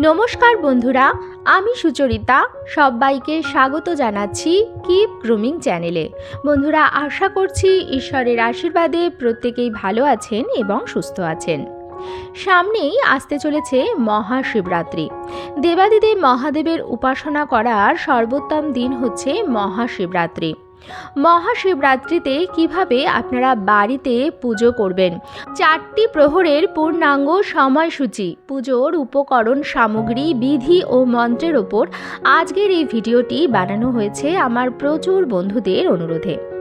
নমস্কার বন্ধুরা, আমি সুচরিতা, সবাইকে স্বাগত জানাচ্ছি কিপ গ্রুমিং চ্যানেলে বন্ধুরা, আশা করছি ঈশ্বরের আশীর্বাদে প্রত্যেকেই ভালো আছেন এবং সুস্থ আছেন। সামনেই আসতে চলেছে মহাশিবরাত্রি। দেবাদিদেব মহাদেবের উপাসনা করার সর্বোত্তম দিন হচ্ছে মহাশিবরাত্রি। মহাশিবরাত্রিতে কীভাবে আপনারা বাড়িতে পুজো করবেন? চারটি প্রহরের পূর্ণাঙ্গ সময়সূচি, পুজোর উপকরণ সামগ্রী, বিধি ও মন্ত্রের ওপর। আজকের এই ভিডিওটি বানানো হয়েছে আমার প্রচুর বন্ধুদের অনুরোধে।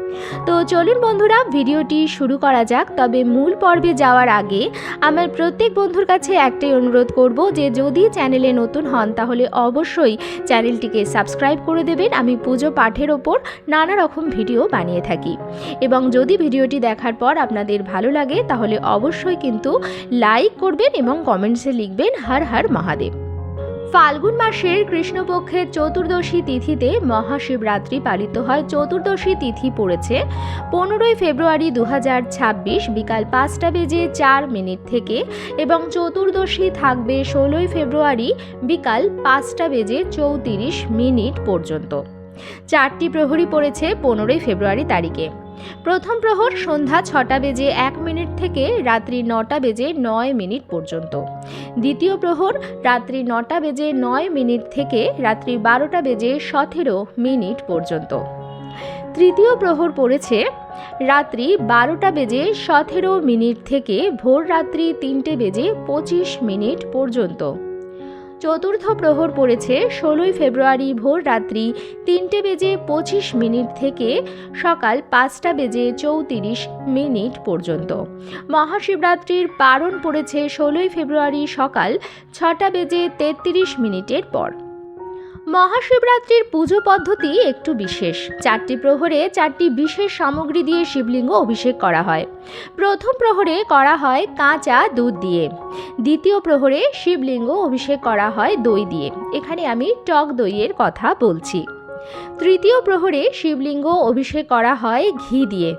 তো চলুন বন্ধুরা, ভিডিওটি শুরু করা যাক। তবে মূল পর্বে যাওয়ার আগে আমার প্রত্যেক বন্ধুর কাছে একটাই অনুরোধ করব যে, যদি চ্যানেলে নতুন হন, তাহলে অবশ্যই চ্যানেলটিকে সাবস্ক্রাইব করে দেবেন। আমি পুজো পাঠের ওপর নানা রকম ভিডিও বানিয়ে থাকি। এবং যদি ভিডিওটি দেখার পর আপনাদের ভালো লাগে, তাহলে অবশ্যই কিন্তু লাইক করবেন এবং কমেন্টসে লিখবেন, হর হর মহাদেব। ফাল্গুন মাসের কৃষ্ণপক্ষের চতুর্দশী তিথিতে মহাশিবরাত্রি পালিত হয়। চতুর্দশী তিথি পড়েছে পনেরোই ফেব্রুয়ারি দু হাজার ছাব্বিশ বিকাল পাঁচটা বেজে চার মিনিট থেকে এবং চতুর্দশী থাকবে ষোলোই ফেব্রুয়ারি বিকাল পাঁচটা বেজে চৌত্রিশ মিনিট পর্যন্ত। চারটি প্রহরী পড়েছে পনেরোই ফেব্রুয়ারি তারিখে। প্রথম প্রহর সন্ধ্যা ছটা বেজে এক মিনিট থেকে রাত্রি নটা বেজে নয় মিনিট পর্যন্ত। দ্বিতীয় প্রহর রাত্রি নটা বেজে নয় মিনিট থেকে রাত্রি বারোটা বেজে সতেরো মিনিট পর্যন্ত। তৃতীয় প্রহর পড়েছে রাত্রি বারোটা বেজে সতেরো মিনিট থেকে ভোর রাত্রি তিনটে বেজে পঁচিশ মিনিট পর্যন্ত। চতুর্থ প্রহর পড়েছে ষোলোই ফেব্রুয়ারি ভোর রাত্রি তিনটে বেজে পঁচিশ মিনিট থেকে সকাল পাঁচটা বেজে চৌত্রিশ মিনিট পর্যন্ত। মহাশিবরাত্রির পারণ পড়েছে ষোলোই ফেব্রুয়ারি সকাল ছটা বেজে তেত্রিশ মিনিটের পর। মহাশিবরাত্রির পুজো পদ্ধতি একটু বিশেষ। চারটি প্রহরে চারটি বিশেষ সামগ্রী দিয়ে শিবলিঙ্গ অভিষেক করা হয়। প্রথম প্রহরে করা হয় কাঁচা দুধ দিয়ে। দ্বিতীয় প্রহরে শিবলিঙ্গ অভিষেক করা হয় দই দিয়ে। এখানে আমি টক দইয়ের কথা বলছি। তৃতীয় প্রহরে শিবলিঙ্গ অভিষেক করা হয় ঘি দিয়ে।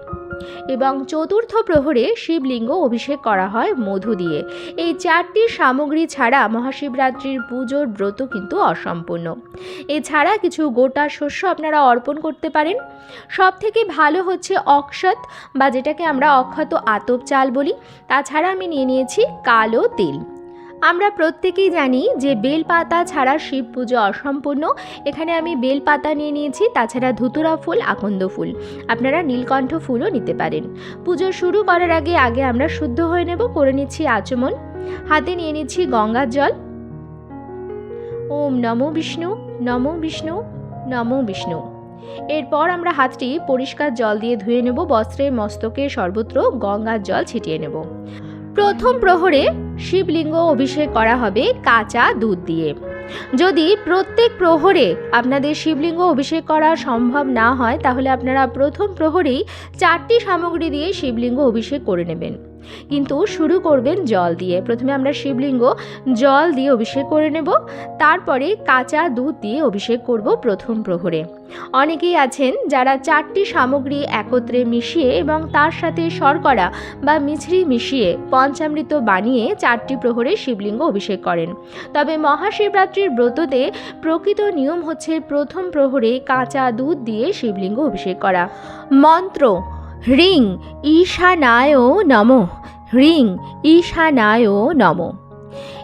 এবং চতুর্থ প্রহরে শিবলিঙ্গ অভিষেক করা হয় মধু দিয়ে। এই চারটি সামগ্রী ছাড়া মহাশিবরাত্রির পুজোর ব্রত কিন্তু অসম্পূর্ণ। এছাড়া কিছু গোটা শস্য আপনারা অর্পণ করতে পারেন। সব থেকে ভালো হচ্ছে অক্ষত বা যেটাকে আমরা অক্ষত আতপ চাল বলি, তাছাড়া আমি নিয়ে নিয়েছি কালো তিল। আমরা প্রত্যেকেই জানি যে বেলপাতা ছাড়া শিব পুজো অসম্পূর্ণ। এখানে আমি বেলপাতা নিয়ে নিয়েছি, তাছাড়া ধুতুরা ফুল, আকন্দ ফুল। আপনারা নীলকণ্ঠ ফুলও নিতে পারেন। পুজো শুরু করার আগে আগে আমরা শুদ্ধ হয়ে নেব, করে নিচ্ছি আচমন। হাতে নিয়ে নিচ্ছি গঙ্গার জল। ওম নমো বিষ্ণু নমো বিষ্ণু নমো বিষ্ণু। এরপর আমরা হাতটি পরিষ্কার জল দিয়ে ধুয়ে নেব, বস্ত্রের মস্তকে সর্বত্র গঙ্গার জল ছিটিয়ে নেব। প্রথম প্রহরে শিবলিঙ্গ অভিষেক করা হবে কাঁচা দুধ দিয়ে। যদি প্রত্যেক প্রহরে আপনাদের শিবলিঙ্গ অভিষেক করা সম্ভব না হয়, তাহলে আপনারা প্রথম প্রহরেই চারটি সামগ্রী দিয়ে শিবলিঙ্গ অভিষেক করে নেবেন। কিন্তু শুরু করবেন জল দিয়ে। প্রথমে আমরা শিবলিঙ্গ জল দিয়ে অভিষেক করে নেব, তারপরে কাঁচা দুধ দিয়ে অভিষেক করব প্রথম প্রহরে। অনেকেই আছেন যারা চারটি সামগ্রী একত্রে মিশিয়ে এবং তার সাথে শর্করা বা মিছরি মিশিয়ে পঞ্চামৃত বানিয়ে চারটি প্রহরে শিবলিঙ্গ অভিষেক করেন। তবে মহাশিবরাত্রির ব্রততে প্রকৃত নিয়ম হচ্ছে প্রথম প্রহরে কাঁচা দুধ দিয়ে শিবলিঙ্গ অভিষেক করা। মন্ত্র হ্রিং ঈশানায় নম। হ্রিং ঈশানায় নম।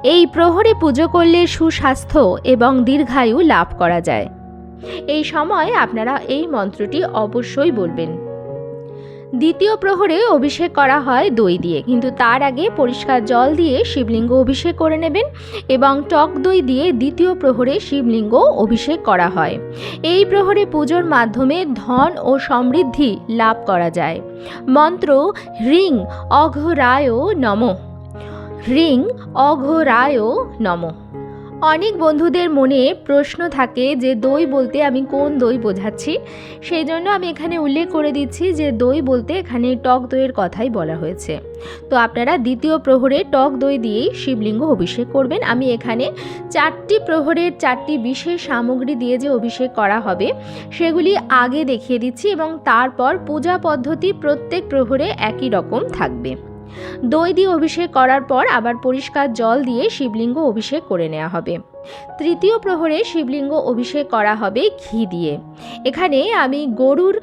এই প্রহরে পুজো করলে সুস্বাস্থ্য এবং দীর্ঘায়ু লাভ করা যায়। এই সময় আপনারা এই মন্ত্রটি অবশ্যই বলবেন। দ্বিতীয় প্রহরে অভিষেক করা হয় দই দিয়ে, কিন্তু তার আগে পরিষ্কার জল দিয়ে শিবলিঙ্গ অভিষেক করে নেবেন এবং টক দই দিয়ে দ্বিতীয় প্রহরে শিবলিঙ্গ অভিষেক করা হয়। এই প্রহরে পুজোর মাধ্যমে ধন ও সমৃদ্ধি লাভ করা যায়। মন্ত্র, হ্রিং, অঘরায় নম। হ্রিং, অঘরায় নম। অনেক বন্ধুদের মনে প্রশ্ন থাকে যে দই বলতে আমি কোন দই বোঝাচ্ছি? সেই জন্য আমি এখানে উল্লেখ করে দিচ্ছি যে দই বলতে এখানে টক দইয়ের কথাই বলা হয়েছে। তো আপনারা দ্বিতীয় প্রহরে টক দই দিয়েই শিবলিঙ্গ অভিষেক করবেন। আমি এখানে চারটি প্রহরের চারটি বিশেষ সামগ্রী দিয়ে যে অভিষেক করা হবে, সেগুলি আগে দেখিয়ে দিচ্ছি এবং তারপর পূজা পদ্ধতি প্রত্যেক প্রহরে একই রকম থাকবে। দই দিয়ে অভিষেক করার পর আবার পরিষ্কার জল দিয়ে শিবলিঙ্গ অভিষেক করে নেওয়া হবে। তৃতীয় প্রহরে শিবলিঙ্গ অভিষেক করা হবে ঘি দিয়ে। এখানে আমি গরুর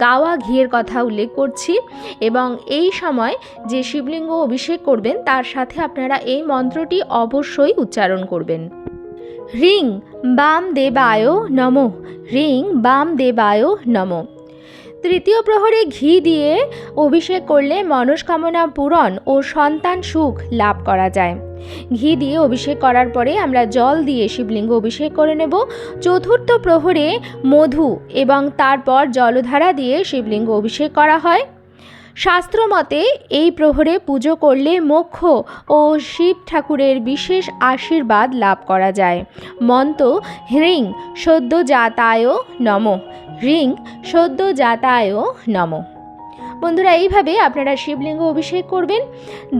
গাওয়া ঘিয়ের কথা উল্লেখ করছি এবং এই সময় যে শিবলিঙ্গ অভিষেক করবেন তার সাথে আপনারা এই মন্ত্রটি অবশ্যই উচ্চারণ করবেন। রিং বাম দেবায় নম। রিং বাম দেবায় নম। তৃতীয় প্রহরে ঘি দিয়ে অভিষেক করলে মনস্কামনা পূরণ ও সন্তান সুখ লাভ করা যায়। ঘি দিয়ে অভিষেক করার পরে আমরা জল দিয়ে শিবলিঙ্গ অভিষেক করে নেব। চতুর্থ প্রহরে মধু এবং তারপর জলধারা দিয়ে শিবলিঙ্গ অভিষেক করা হয়। শাস্ত্রমতে এই প্রহরে পুজো করলে মোক্ষ ও শিব ঠাকুরের বিশেষ আশীর্বাদ লাভ করা যায়। মন্ত হ্রিং সদ্য জাতায় নম। হ্রিং সদ্য জাতায় নম। বন্ধুরা, এইভাবে আপনারা শিবলিঙ্গ অভিষেক করবেন।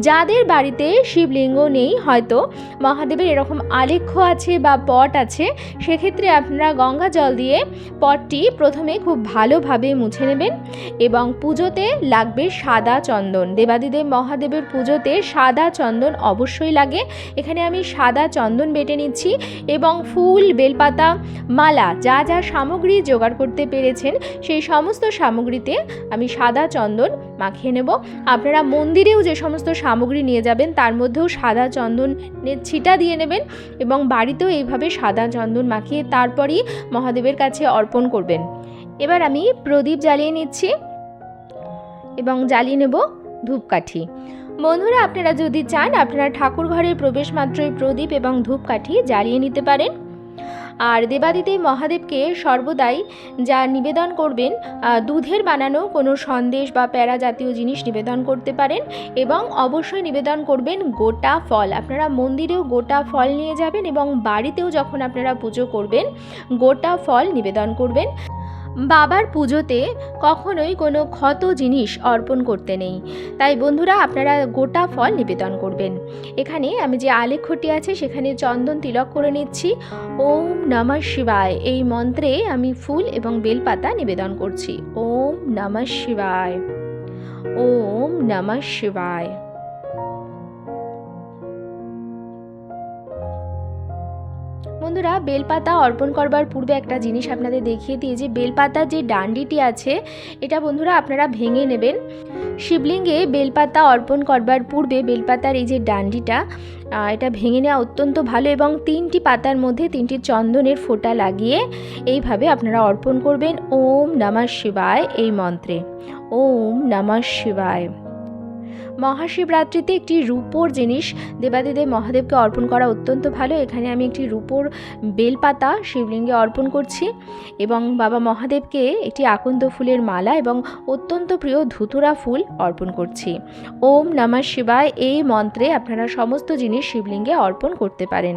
যাদের বাড়িতে শিবলিঙ্গ নেই, হয়তো মহাদেবের এরকম আলেখ্য আছে বা পট আছে, সেক্ষেত্রে আপনারা গঙ্গা জল দিয়ে পটটি প্রথমে খুব ভালোভাবে মুছে নেবেন এবং পুজোতে লাগবে সাদা চন্দন। দেবাদিদেব মহাদেবের পুজোতে সাদা চন্দন অবশ্যই লাগে। এখানে আমি সাদা চন্দন বেটে নিচ্ছি এবং ফুল, বেলপাতা, মালা, যা যা সামগ্রী জোগাড় করতে পেরেছেন, সেই সমস্ত সামগ্রীতে আমি সাদা চন্দন মাখিয়ে নেব। আপনারা মন্দিরেও যে সমস্ত সামগ্রী নিয়ে যাবেন, তার মধ্যেও সাদা চন্দনের ছিটা দিয়ে নেবেন এবং বাড়িতেও এইভাবে সাদা চন্দন মাখিয়ে তারপরই মহাদেবের কাছে অর্পণ করবেন। এবার আমি প্রদীপ জ্বালিয়ে নিচ্ছি এবং জ্বালিয়ে নেব ধূপকাঠি। বন্ধুরা, আপনারা যদি চান, আপনারা ঠাকুর ঘরে প্রবেশ মাত্রই প্রদীপ এবং ধূপকাঠি জ্বালিয়ে নিতে পারেন। আর দেবাদিতে মহাদেবকে সর্বদাই যা নিবেদন করবেন দুধের বানানো কোনো সন্দেশ বা প্যারা জাতীয় জিনিস নিবেদন করতে পারেন এবং অবশ্যই নিবেদন করবেন গোটা ফল। আপনারা মন্দিরেও গোটা ফল নিয়ে যাবেন এবং বাড়িতেও যখন আপনারা পুজো করবেন, গোটা ফল নিবেদন করবেন। বাবার পুজোতে কখনোই কোনো ক্ষত জিনিস অর্পণ করতে নেই। তাই বন্ধুরা, আপনারা গোটা ফল নিবেদন করবেন। এখানে আমি যে আলেখ্যটি আছে, সেখানে চন্দন তিলক করে নিচ্ছি। ওম নমঃ শিবায়। এই মন্ত্রে আমি ফুল এবং বেলপাতা নিবেদন করছি। ওম নমঃ শিবায়। ওম নমঃ শিবায়। বন্ধুরা, বেলপাতা অর্পণ করবার পূর্বে একটা জিনিস আপনাদের দেখিয়ে দিই, যে বেলপাতার যে ডান্ডিটি আছে, এটা বন্ধুরা আপনারা ভেঙে নেবেন। শিবলিঙ্গে বেলপাতা অর্পণ করবার পূর্বে বেলপাতার এই যে ডান্ডিটা এটা ভেঙে নেওয়া অত্যন্ত ভালো এবং তিনটি পাতার মধ্যে তিনটি চন্দনের ফোঁটা লাগিয়ে এইভাবে আপনারা অর্পণ করবেন। ওম নমঃ শিবায় এই মন্ত্রে। ওম নমঃ শিবায়। মহাশিবরাত্রিতে একটি রূপোর জিনিস দেবাদিদেব মহাদেবকে অর্পণ করা অত্যন্ত ভালো। এখানে আমি একটি রূপোর বেলপাতা শিবলিঙ্গে অর্পণ করছি এবং বাবা মহাদেবকে একটি আকন্দ ফুলের মালা এবং অত্যন্ত প্রিয় ধুতুরা ফুল অর্পণ করছি। ওম নমঃ শিবায় এই মন্ত্রে আপনারা সমস্ত জিনিস শিবলিঙ্গে অর্পণ করতে পারেন।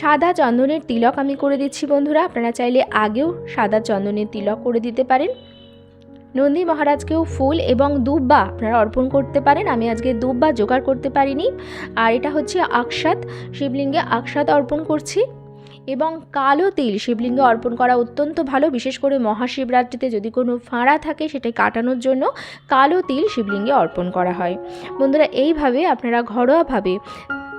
সাদা চন্দনের তিলক আমি করে দিচ্ছি বন্ধুরা। আপনারা চাইলে আগেও সাদা চন্দনের তিলক করে দিতে পারেন। নন্দী মহারাজকেও ফুল এবং দুব্বা আপনারা অর্পণ করতে পারেন। আমি আজকে দুব্বা জোগাড় করতে পারিনি। আর এটা হচ্ছে আকসাত, শিবলিঙ্গে আকসাত অর্পণ করছি। এবং কালো তিল, শিবলিঙ্গে অর্পণ করা অত্যন্ত ভালো, বিশেষ করে মহাশিবরাত্রিতে যদি কোনো ফাঁড়া থাকে সেটা কাটানোর জন্য কালো তিল শিবলিঙ্গে অর্পণ করা হয়। বন্ধুরা, এইভাবে আপনারা ঘরোয়াভাবে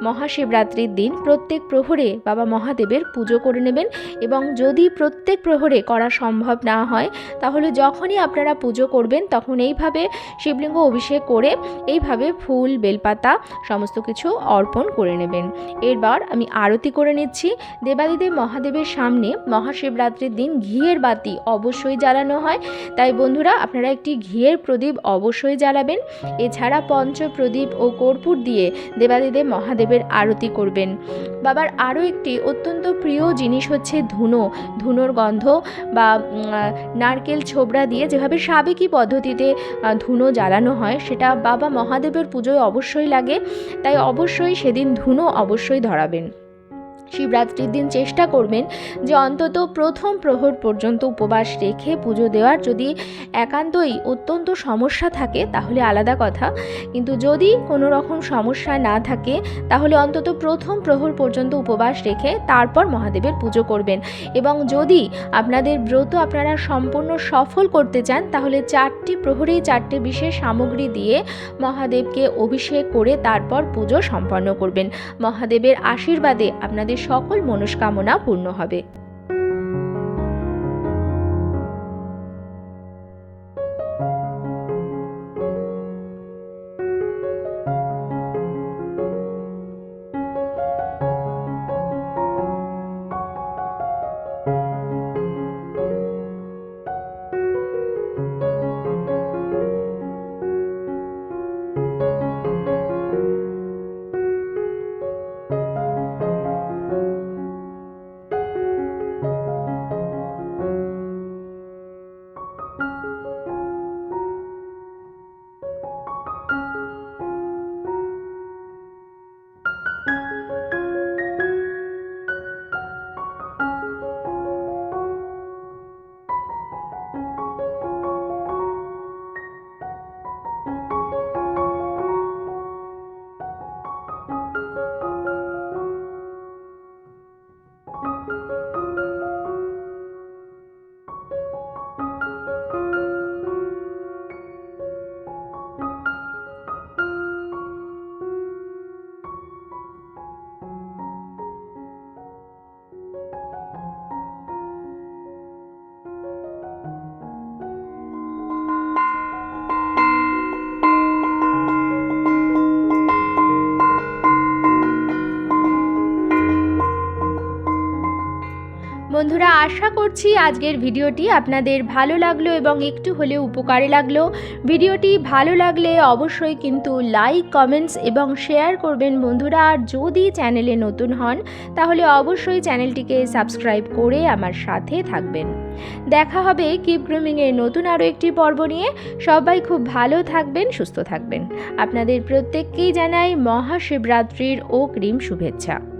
মহাশিবরাত্রির দিন প্রত্যেক প্রহরে বাবা মহাদেবের পুজো করে নেবেন এবং যদি প্রত্যেক প্রহরে করা সম্ভব না হয়, তাহলে যখনই আপনারা পুজো করবেন, তখন এইভাবে শিবলিঙ্গ অভিষেক করে এইভাবে ফুল, বেলপাতা সমস্ত কিছু অর্পণ করে নেবেন। এরবার আমি আরতি করে নিচ্ছি। দেবাদিদেব মহাদেবের সামনে মহাশিবরাত্রির দিন ঘিয়ের বাতি অবশ্যই জ্বালানো হয়। তাই বন্ধুরা, আপনারা একটি ঘিয়ের প্রদীপ অবশ্যই জ্বালাবেন। এছাড়া পঞ্চ প্রদীপ ও কর্পূর দিয়ে দেবাদিদেব মহাদেবের আরতি করবেন। বাবার আরও একটি অত্যন্ত প্রিয় জিনিস হচ্ছে ধুনো। ধুনোর গন্ধ বা নারকেল ছোবড়া দিয়ে যেভাবে সাবেকি পদ্ধতিতে ধুনো জ্বালানো হয়, সেটা বাবা মহাদেবের পুজোয় অবশ্যই লাগে। তাই অবশ্যই সেদিন ধুনো অবশ্যই ধরাবেন। শিবরাত্রির দিন চেষ্টা করবেন যে অন্তত প্রথম প্রহর পর্যন্ত উপবাস রেখে পুজো দেওয়ার। যদি একান্তই অত্যন্ত সমস্যা থাকে, তাহলে আলাদা কথা। কিন্তু যদি কোনো রকম সমস্যা না থাকে, তাহলে অন্তত প্রথম প্রহর পর্যন্ত উপবাস রেখে তারপর মহাদেবের পুজো করবেন। এবং যদি আপনাদের ব্রত আপনারা সম্পূর্ণ সফল করতে চান, তাহলে চারটি প্রহরেই চারটি বিশেষ সামগ্রী দিয়ে মহাদেবকে অভিষেক করে তারপর পুজো সম্পন্ন করবেন। মহাদেবের আশীর্বাদে আপনাদের সকল মনস্কামনা পূর্ণ হবে। বন্ধুরা, আশা করছি আজকের ভিডিওটি আপনাদের ভালো লাগল এবং একটু হলেও উপকারে লাগল। ভিডিওটি ভালো লাগলে অবশ্যই কিন্তু লাইক, কমেন্টস এবং শেয়ার করবেন বন্ধুরা। আর যদি চ্যানেলে নতুন হন, তাহলে অবশ্যই চ্যানেলটিকে সাবস্ক্রাইব করে আমার সাথে থাকবেন। দেখা হবে কিপ গ্রুমিংয়ের নতুন আরও একটি পর্ব নিয়ে। সবাই খুব ভালো থাকবেন, সুস্থ থাকবেন। আপনাদের প্রত্যেককেই জানাই মহাশিবরাত্রির ও ক্রিম শুভেচ্ছা।